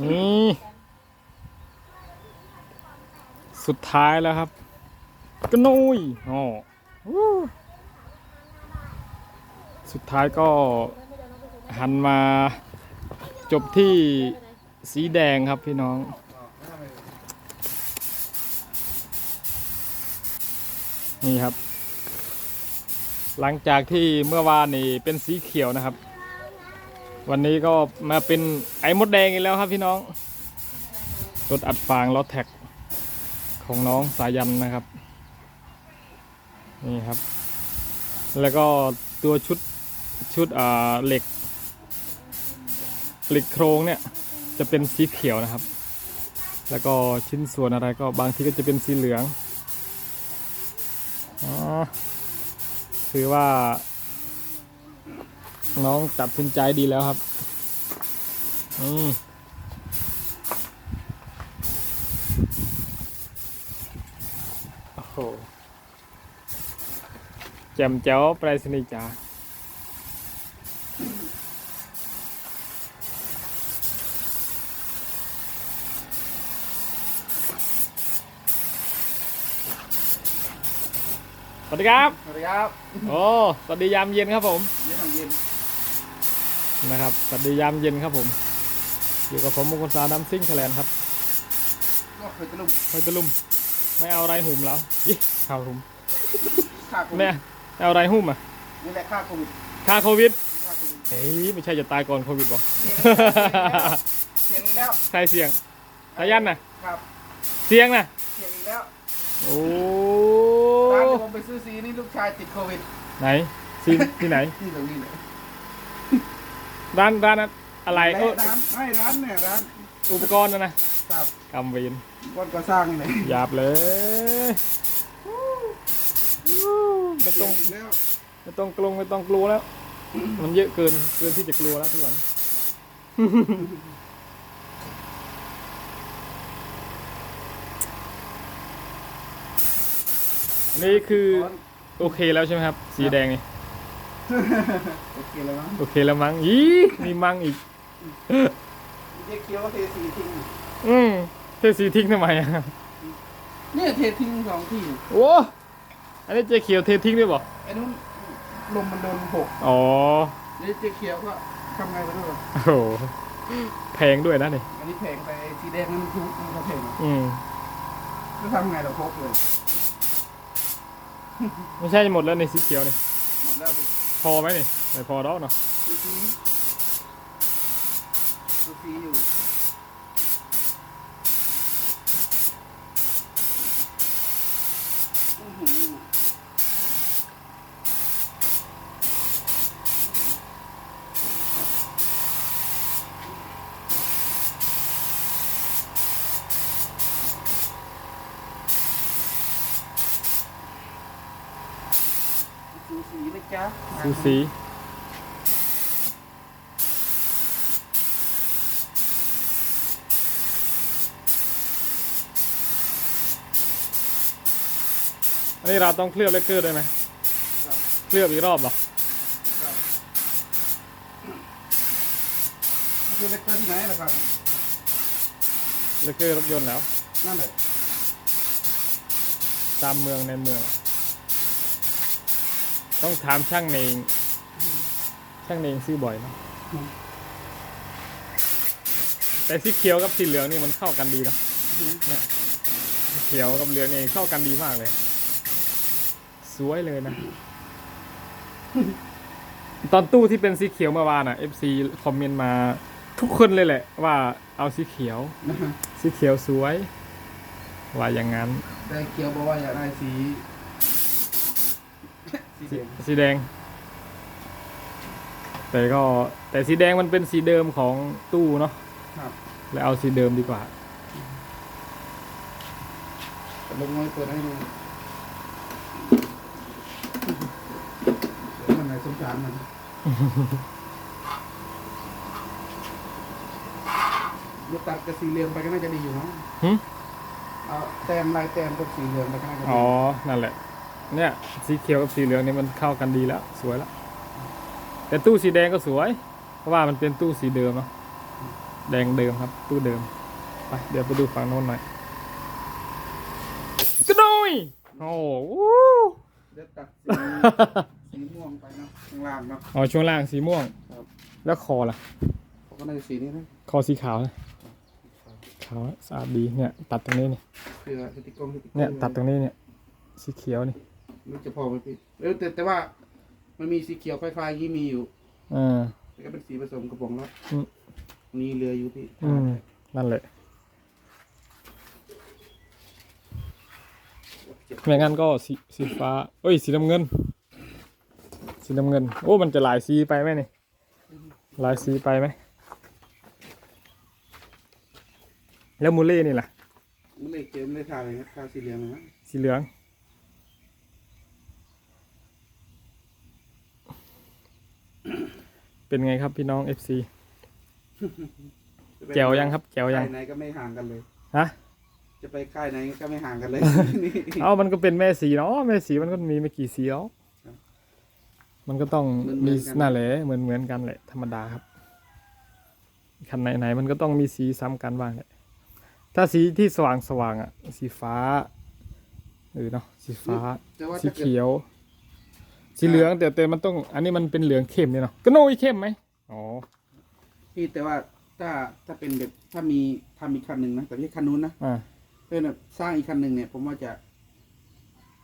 นี่สุดท้ายแล้วครับกระนุยอ๋อสุดท้ายก็หันมาจบที่สีแดงครับพี่น้อง นี่ครับ หลังจากที่เมื่อวานนี่เป็นสีเขียวนะครับ วันนี้ก็มาเป็นไอ้มดแดงอีกแล้วครับพี่น้อง รถอัดฟางล้อแท็กของน้องสายันนะครับ นี่ครับ แล้วก็ตัวชุดชุดอ่าเหล็ก เหล็กโครงเนี่ยจะเป็นสีเขียวนะครับ แล้วก็ชิ้นส่วนอะไรก็บางทีก็จะเป็นสีเหลืองอ๋อคือว่า น้องตัดสินใจดีแล้วครับ อืมโอ้โหแจ่มแจ๋วไปรษณีย์จ๋าสวัสดีครับ สวัสดีครับ โอ้ สวัสดียามเย็นครับผมนี่ทำเย็น นะครับสวัสดียามเย็นครับผม อยู่กับผมมงคลสาวน้ำซิ่งแถลนครับก็เคยตะลุมเฮ้ยตะลุ่มไม่เอาอะไรหุ่มแล้วยี่ข่าวหุ่มค่าโควิแม่ดเอาอะไรหุ่มอะนี่แหละค่าโควิดค่าโควิดค่าโควิดเฮ้ยไม่ใช่จะตายก่อนโควิดบอกเสียงอีกแล้วใครเสี่ยงสายันน่ะครับเสี่ยงน่ะเสียงอีกแล้วโอ้ร้านที่ผมไปซื้อซีนี่ลูกชายติดโควิดไหนซีที่ไหนที่ตรงนี้เลย ร้านร้านอะไรเอ้ยร้านไม่ร้านเนี่ยร้านอุปกรณ์นะนะครับกำเวนก้อนก่อสร้างนี่เลยหยาบเลยไม่ต้องเสียงอีกแล้วไม่ต้องกลัวไม่ต้องกลัวแล้ว มันเยอะเกินเกินที่จะกลัวแล้วทุกวันนี่คือโอเคแล้วใช่ไหมครับ สีแดงนี่ โอเคแล้วมั้งโอเคแล้วมั้งอีมีมั้งอีกเจ๊เคียวเทสีทิ้งอืมเทสีทิ้งทำไมอะเนี่ยเททิ้งสองที่โอ้อันนี้เจ๊เขียวเททิ้งด้วยบ่ไอ้นู้นลมมันโดนหกอ๋อนี่เจ๊เคียวก็ทำไงไปด้วยโอ้โหแพงด้วยนะนี่อันนี้แพงไปสีแดงนั่นทุกมันก็แพงอืมจะทำไงเราพกเลย ไม่ใช่หมดแล้วในสีเขียวนี่หมดแล้วสิ พอไหมนี่ไม่พอแล้วเนาะซูซีซูซีอยู่ สูสีนะจ๊ะสูสีอันนี้เราต้องเคลือบเลกเกอร์ด้วยไหมครับเคลือบอีกรอบเหรอครับมันคือเล็กเกอร์ที่ไหนล่ะครับเลกเกอร์รถยนต์แล้ว นั่นแหละตามเมืองในเมือง ต้องถามช่างเนงช่างเนงซื้อบ่อยเนอะแต่สีเขียวกับสีเหลืองนี่มันเข้ากันดีเนอะเนี่ยสีเขียวกับเหลืองนี่เข้ากันดีมากเลย สวยเลยนะ ตอนตู้ที่เป็นสีเขียวเมื่อวานอะ FC คอมเมนต์มาทุกคนเลยแหละ ว่าเอาสีเขียว สีเขียวสวย ว่าอย่างนั้น แต่เขียวบอกว่าอยากได้สี สีแดงสีแดง แต่ก็แต่สีแดงมันเป็นสีเดิมของตู้เนาะครับแล้วเอาสีเดิมดีกว่าแต่ลงน้อยเปิดให้ดูมันไหนสงสารมันยกตัดกับสีเหลืองไปก็น่าจะดีอยู่เนาะหึเอาแต้มลายแต้มกับสีเหลืองไปก็น่าจะดีอ๋อ นั่นแหละ เนี่ย สีเขียวกับสีเหลืองนี่มันเข้ากันดีแล้ว สวยแล้ว แต่ตู้สีแดงก็สวย เพราะว่ามันเป็นตู้สีเดิมเนาะแดงเดิมครับ ตู้เดิม ไปเดี๋ยวไปดูฝั่งโน้นหน่อยกระโดยโอ้โหเดี๋ยวตัดสีสีม่วงไปเนาะข้างล่างเนาะอ๋อช่วงล่างสีม่วง ครับแล้วคอล่ะเขาก็น่าจะสีนี้นะคอสีขาวนะขาวสะอาดดีเนี่ย ตัดตรงนี้นี่เผื่อสติกเกอร์สติกเกอร์เนี่ยตัดตรงนี้เนี่ยสีเขียวนี่ มันจะพอไหมพี่เออแต่แต่ว่า มันมีสีเขียวไฟฟ้ายี่มีอยู่อ่าแต่ก็เป็นสีผสมกระป๋องแล้วอืมมีเรืออยู่พี่อืม นั่นแหละไม่งั้นก็สีสีฟ้า เอ้ย สีน้ำเงิน สีน้ำเงิน โอ้ มันจะหลายสีไปไหมนี่ หลายสีไปไหม แล้วมูเล่นี่ล่ะไม่ได้เกมไม่ได้ทาเลยนะทาสีเหลืองนะสีเหลือง เป็นไงครับพี่น้อง FC แจวยังครับแจวยังค่ายไหนก็ไม่ห่างกันเลย ฮะ จะไปค่ายไหนก็ไม่ห่างกันเลย นี่เอ้ามันก็เป็นแม่สีเนาะแม่สีมันก็มีไม่กี่สีแล้วครับมันก็ต้องเหมืมีอนๆกันหน้าแหละเหมือนเหมือนกันแหละ ธรรมดาครับคันไหนไหนๆมันก็ต้องมีสีซ้ำกันบ้างแหละถ้าสีที่สว่างสว่างๆอะ สีฟ้าเออเนาะสีฟ้า แต่ว่าสีถ้าเกิดเขียว สีเหลืองแต่แต่มันต้อง อันนี้มันเป็นเหลืองเข้มเนี่ยเนาะก็โน้ยเข้มไหมอ๋อพี่แต่ว่าถ้าถ้าเป็นแบบถ้ามีทำอีกคันหนึ่งนะแต่ไม่ใช่คันนู้นนะอ่าเพื่อนแบบสร้างอีกคันหนึ่งเนี่ย ผมว่าจะ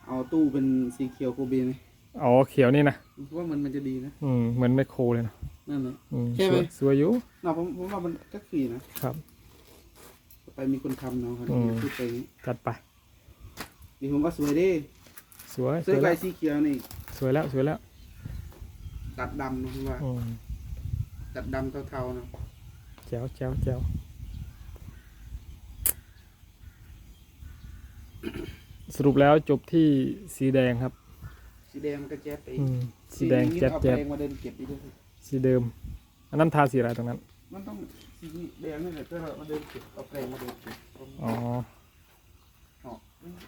เอาตู้เป็นสีเขียวโคเบนอ๋อเขียวนี่นะผมว่ามันมันจะดีนะอืมเหมือนไมโครเลยเนาะนั่นเลยอืมใช่สไหมวยสวยอยู่เนาะผมผมว่ามันก็คือนะครับ ไปมีคนทำเนาะครับอืม พูดไปอย่างนี้จัดไป ดีผมก็สวยดิสวยสซื้อวยไปแล้วสีเขียวนี่ สวยแล้วสวยแล้วตัดดำนะผมว่าอืมตัดดำเทาๆนะแจ๋วแจ๋วแจ๋วสรุปแล้วจบที่สีแดงครับ สีแดงมันก็แจ๊บไปอืมสีแดงนี้แจ๊บเอาแจ๊บแปรงมาเดินเก็บอีกด้วยสีเดิม อันนั้นทาสีอะไรตรงนั้น มันต้องสีแดงนี่แหละเพื่อเรามาเดินเก็บเอาแปรงมาเดินเก็บผมอ๋ออ๋อ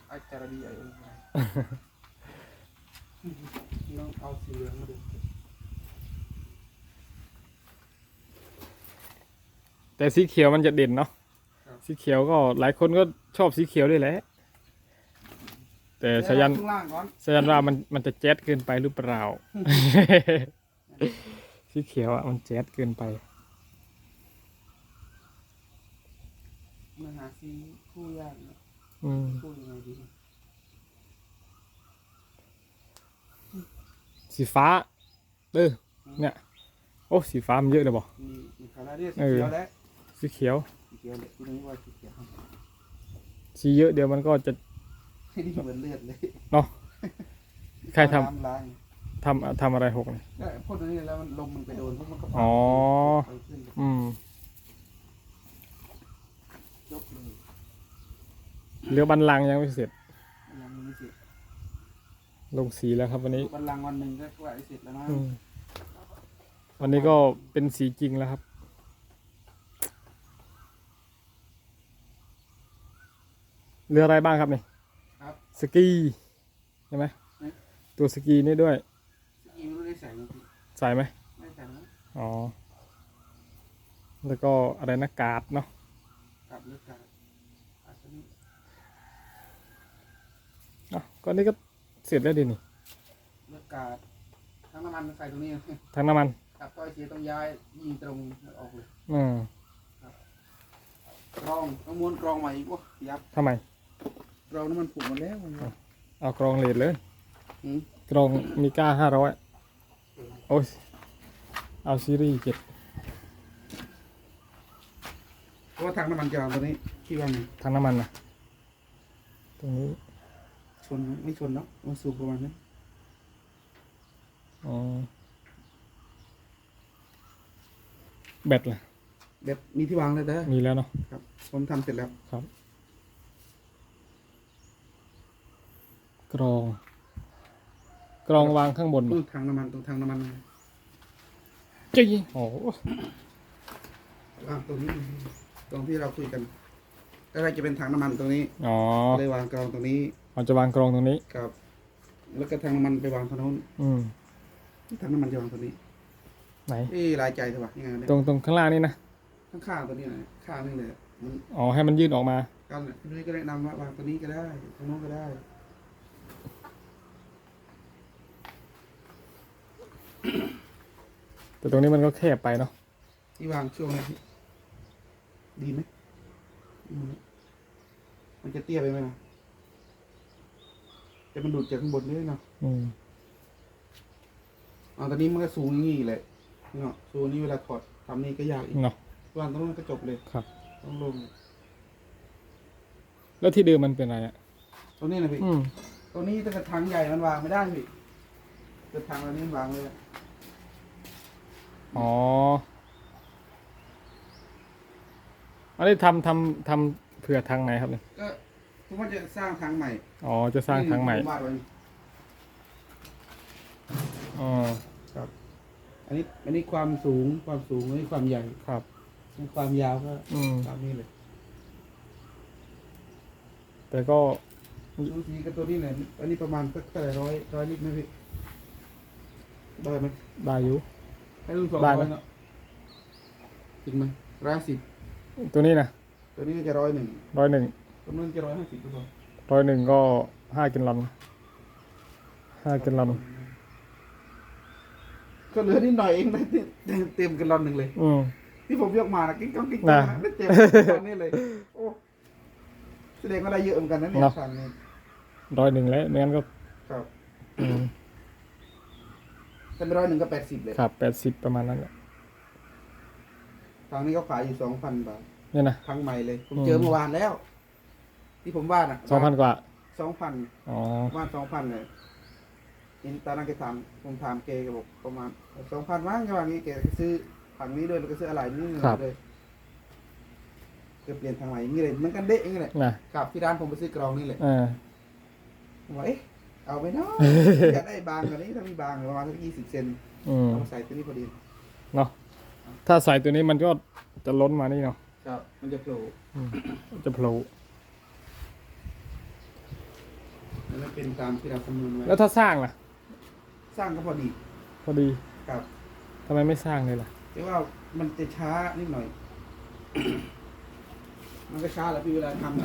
ไอจารดีไอเอ็นไน้องเอาสีเหลืองมาเดินเก็บแต่สีเขียวมันจะเด่นเนาะสีเขียวก็หลายคนก็ชอบสีเขียวด้วยแหละ แต่สายันข้างล่างก่อนสายันว่ามันมันจะแจ๊ดเกินไปหรือเปล่า สีเขียวอะมันแจ๊ดเกินไปมาหาสีคู่ยากนะอืม คู่ยังไงดี สีฟ้าเออเนี่ย โอ้สีฟ้ามันเยอะเลยบอกมีมีคาราเดียสีเออเขียวแล้วสีเขียวสีเขียวเลยคุณนึกว่าสีเขียวสีเยอะเดี๋ยวมันก็จะนี่เหมือนเลือดเลยเนาะใครทำน้ำล้างทำทำอะไรหกเนี่ยก็พ่นตรงนี้แล้วมันลมมันไปโดนพวกมันก็อ๋อไปขึ้นอืมยกเลยเหลือบันลังก์ยังไม่เสร็จยังไม่เสร็จ ลงสีแล้วครับวันนี้บัลลังก์วันหนึ่งก็ใกล้เสร็จแล้วนะอืมวันนี้ก็เป็นสีจริงแล้วครับ เรืออะไรบ้างครับนี่ครับ สกีใช่ไหมตัวสกีนี่ด้วยสกีไม่รู้ได้ใส่ไหมพี่ใส่ไหมไม่ใส่นะอ๋อ แล้วก็อะไรนะการ์ดเนาะกลับเลือกกลับอาจจะนี่เนาะก็นี่ก็ เสร็จแล้วดินี่เลือกกลับทั้งน้ำมันใส่ตรงนี้ทั้งน้ำมันกลับต้อยเสียต้องย้ายยิงตรงแล้วออกเลยอืมกรองต้องม้วนกรองใหม่อีกวะยับทำไมกรองน้ำมันผุหมดแล้วมันเอากรองเลดเลยอืมกรองมีก้าห้าร้อยโอ้ยเอาซีรีส์เจ็ดเพราะว่าทางน้ำมันจะวางตัวนี้คิดว่าไงทั้งน้ำมันนะตรงนี้ช นไหมไม่ชนเนาะมันสูงประมาณนั้นอ๋อแบตล่ะแบบมีที่วางเลยเด้อมีแล้วเนาะครับผมทำเสร็จแล้วครับ กรอง กรองวางข้างบนนู่บ่นทางน้ำมันตรงทางน้ำมันนะจี้โอ้โหวางตรงนี้ ตรงที่เราคุยกันแล้วเราจะเป็นทางน้ำมันตรงนี้ อ๋อเลยวางกรองตรงนี้ เราจะวางกรองตรงนี้กับ แล้วก็ทางน้ำมันไปวางทางโน้นอืม ทางน้ำมันจะวางตรงนี้ไหน เอ้ยลายใจเถอะวะยังไงเนี่ยตรงตรงข้างล่างนี่นะ ข้างๆตัวนี้นะข้างนี่เลยมันอ๋อ ให้มันยื่นออกมากันพี่นุ้ยก็แนะนำว่าวางตัวนี้ก็ได้ตรงโน้นก็ได้ แต่ตรงนี้มันก็แคบไปเนาะ ที่วางช่วงนี้ดีไหมอืมมันจะเตี้ยไปไหมนะ จะมันดูดจากข้างบนด้วยเนาะอืมอ๋อตอนนี้มันก็สูงอย่างนี้อีกเลยเนาะสูงนี่เวลาถอดทำนี่ก็ยากอีกเนาะวางตรงนั้นก็จบเลย ครับ ต้องลงแล้วที่เดิมมันเป็นอะไรอะตรงนี้นะพี่ อืมตรงนี้ถ้าเกิดถังใหญ่มันวางไม่ได้พี่เกิดถังอันนี้มันวางเลยอะอ๋ออันนี้ทำทำทำเผื่อทางไหนครับเนี่ยก็ ผมว่าจะสร้างถังใหม่อ๋อจะสร้างทางใหม่ผวาดไว้อ๋อครับ อันนี้อันนี้ความสูงความสูงอันนี้ความใหญ่ครับความยาวก็อืมตามนี้เลยแต่ก็ดูสีกับตัวนี้เนี่ยอันนี้ประมาณสักเท่าไหร่ร้อยร้อยลิตรไหมพี่ได้ไหมได้อยู่ ให้ดูสองได้ร้ไหมอยเนาะจริงไหมร้อยสิบตัวนี้นะตัวนี้จะร้อยหนึ่งร้อยหนึ่ง ตัวนู้นจะร้อยห้าสิบหรือเปล่าร้อยหนึ่งก็ห้ากินลอนห้ากินลอนก็เหลือนิดหน่อยเองนะเต็มเต็มกันลอนหนึ่งเลยอืม ที่ผมยกมานะกิ๊กก้องกิ๊กก้น่ะองไม่เต็มตอนนี้เลย โอ้แสดงว่าได้เยอะเหมือนกันนะเนี่ยเนาะสั่งนี่ร้อยหนึ่งแล้วไม่งั้นก็ครับอืมถ้าไม่ร้อยหนึ่งก็แปดสิบเลยครับแปดสิบประมาณนั้นแหละทางนี้เขาขายอยู่สองพันบาทเนี่ยนะ ทางใหม่เลย ผมอืมเจอเมื่อวานแล้ว ที่ผมว่าน่ะสองพันกว่าสองพันอ๋อประมาณสองพันเลยเห็นตอนนั้นแกถามผมถามแกแกบอกประมาณสองพันมั้งแกว่างี้แกซื้อถังนี้ด้วยแล้วก็ซื้ออะไรนี่เลยแกเปลี่ยนทางใหม่อย่างนี้เลยเหมันกันเด๊ะอย่างนี้เลยนะครับที่ร้านผมไปซื้อกรองนี่เลยเออผมว่าเอ๊ะเอาไปเนาะอยากได้บางกว่านี้ถ้ามีบางประมาณสักยี่สิบเซนอืมเอามาใส่ตัวนี้พอดีเนาะถ้าใส่ตัวนี้มันก็จะล้นมานี่เนาะครับมันจะโผล่อืมจะโผล่ แล้วมันเป็นตามที่เราคำนวณไว้แล้วถ้าสร้างล่ะ สร้างก็พอดีพอดีครับทำไมไม่สร้างเลยล่ะ แต่ว่ามันจะช้านิดหน่อย มันก็ช้าแหล้วพี่เวลาทำ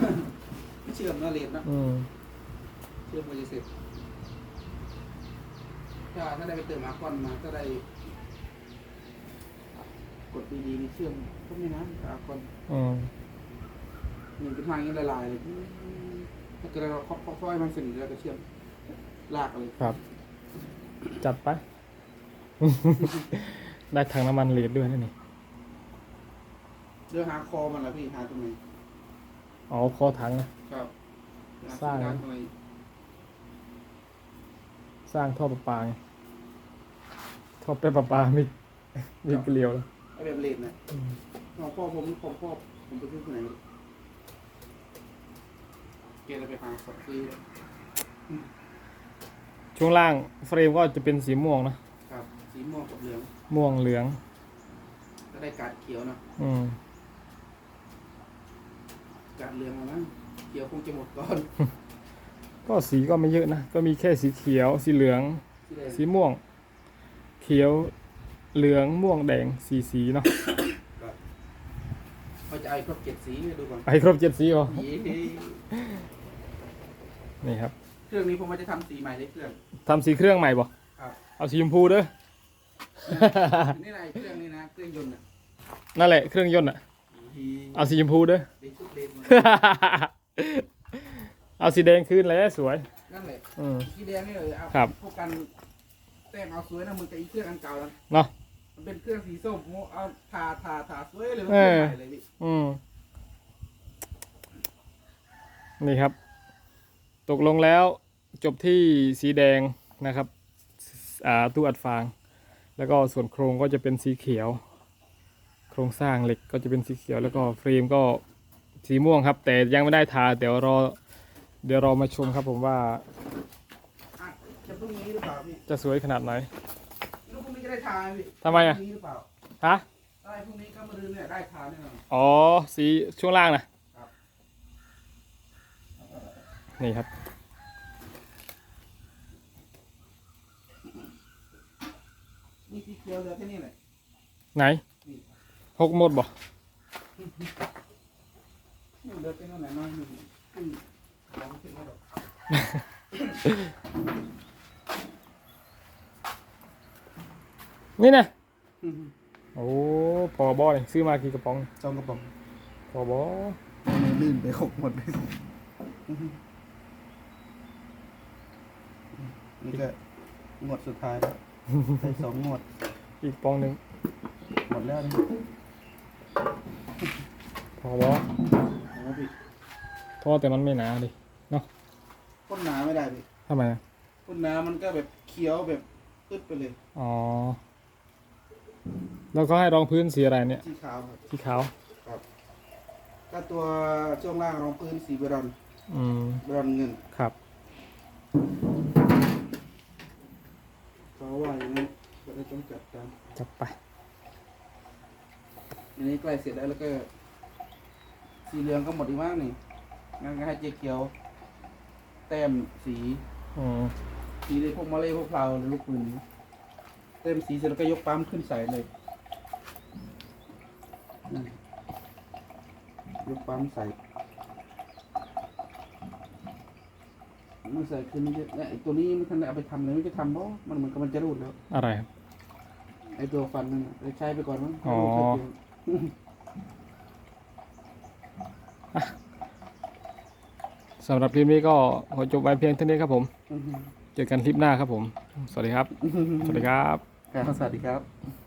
ไม่เชื่อมนะเลนนะอืมเชื่อมมันจะเสร็จถ้าถ้าได้ไปเติมอาร์คอนมาถ้าได้ กดดีๆนี่เชื่อมก็ไม่นานอาร์คอนอืมหนึ่งเป็นทางนี้ละลายเลย ถ้าเกิดเราเคาะเคาะให้มันสนิทแล้วก็เชื่อมลากเลยครับ จัดไป ได้ถังน้ำมันเลดด้วยนะนี่เดี๋ยวหาคอมันละพี่หาตรงไหนอ๋อคอถังนะ ครับสร้างหตรงไหนสร้างท่อประปาไงท่อเป็นประปามีมีเกลียวแล้วไอแบบเลนนะของพ่อผมของพ่อผมไปซื้อที่ไหน เกณฑ์ไปหาสองซื้อช่วงล่างเฟรมก็จะเป็นสีม่วงนะครับ สีม่วงกับเหลืองม่วงเหลือง ก็ได้กาดเขียวเนอะอืมกาดเหลืองแล้วนะเขียวคงจะหมดก่อนก็สีก็ไม่เยอะนะ ก็มีแค่สีเขียว สีเหลือง ที่แดงสีม่วง เขียวเหลืองม่วงแดงสีสีเนาะเขาจะเอาครบเจ็ดสีให้ดูก่อนไปครบเจ็ดสีเหรอเย้ นี่ครับเครื่องนี้ผมว่าจะทำสีใหม่เลยเครื่อง ทำสีเครื่องใหม่บ่ครับ เอาสีชมพูเด้อ นี่อะไรเครื่องนี้นะเครื่องยนต์อะนั่นแหละเครื่องยนต์อะเอาสีชมพูเด้อเด็กชุดเด็กมาเอาสีแดงคืนแล้วสวย นั่นแหละอืม สีแดงนี่เลยเอาครับ พวกกันแต้มเอาสวยนะมึงกับอีเครื่องอันเก่าแล้วเนาะ มันเป็นเครื่องสีส้มโมเอาทาทาทาสวยเลยมันเอเครื่องอใหม่เลยพี่อืม นี่ครับ ตกลงแล้วจบที่สีแดงนะครับอ่าตู้อัดฟาง แล้วก็ส่วนโครงก็จะเป็นสีเขียว โครงสร้างเหล็กก็จะเป็นสีเขียว แล้วก็เฟรมก็สีม่วงครับ แต่ยังไม่ได้ทาเดี๋ยวรอเดี๋ยวรอมาชมครับผมว่าอะจะพรุ่งนี้หรือเปล่าพี่จะสวยขนาดไหนลูกพรุ่งนี้จะได้ทาไหมพี่ทำไมอะพรุ่งนี้หรือเปล่าฮะได้พรุ่งนี้ก็มารืนเนี่ยได้ทาแน่นอนอ๋อสีช่วงล่างนะครับ นี่ครับ นี่สีเขียวเหลือแค่นี้แหละไหนนี่หกหมดบ่ดินไปนู่นไหนน้อยหนึ่งขึ้นลองขึ้นมาดอกนี่นะอืมโอ้พอบอเลยซื้อมากี่กระป๋อง สองกระป๋องพอบอมือลื่นไปหกหมดเลย นี่ก็งวดสุดท้ายแล้วใส่สองงวดอีกกระป๋องหนึ่งหมดแล้วนะพอบอโอ้พี่พอแต่มันไม่หนาดิเนาะพ่นหนาไม่ได้พี่ทำไมอะพ่นหนามันก็แบบเคี้ยวแบบอึดไปเลยอ๋อ แล้วก็ให้รองพื้นสีอะไรเนี่ย สีขาวครับสีขาวก็ตัวช่วงล่างรองพื้นสีบรอนซ์อืมบรอนซ์เงินครับ เขาว่าอย่างนั้นก็เลยต้องจัดตามจับไป อันนี้ใกล้เสร็จแล้วแล้วก็ สีเหลืองก็หมดอีกมากนี่งั้นก็ให้เจ๊เขียว แต้มสีอืมสีเลยพวกมะเล่พวกเพลาหรือลูกปืนเต็มสีเสร็จแล้วก็ยกปั๊มขึ้นใส่เลยอืมยกปั๊มใส่ มันใส่ขึ้นเยอะเนี่ยไอ้ตัวนี้ไม่ทันได้เอาไปทำเลยไม่จะทำเพราะมันเหมือนกับมันจะรูดแล้วอะไรครับ ไอ้ตัวฟันนั่นน่ะใช้ไปก่อนมั้งอ๋อสำหรับคลิปนี้ก็ขอจบไว้เพียงเท่านี้ครับผมเจอกันคลิปหน้าครับผม สวัสดีครับ สวัสดีครับ ครับสวัสดีครับ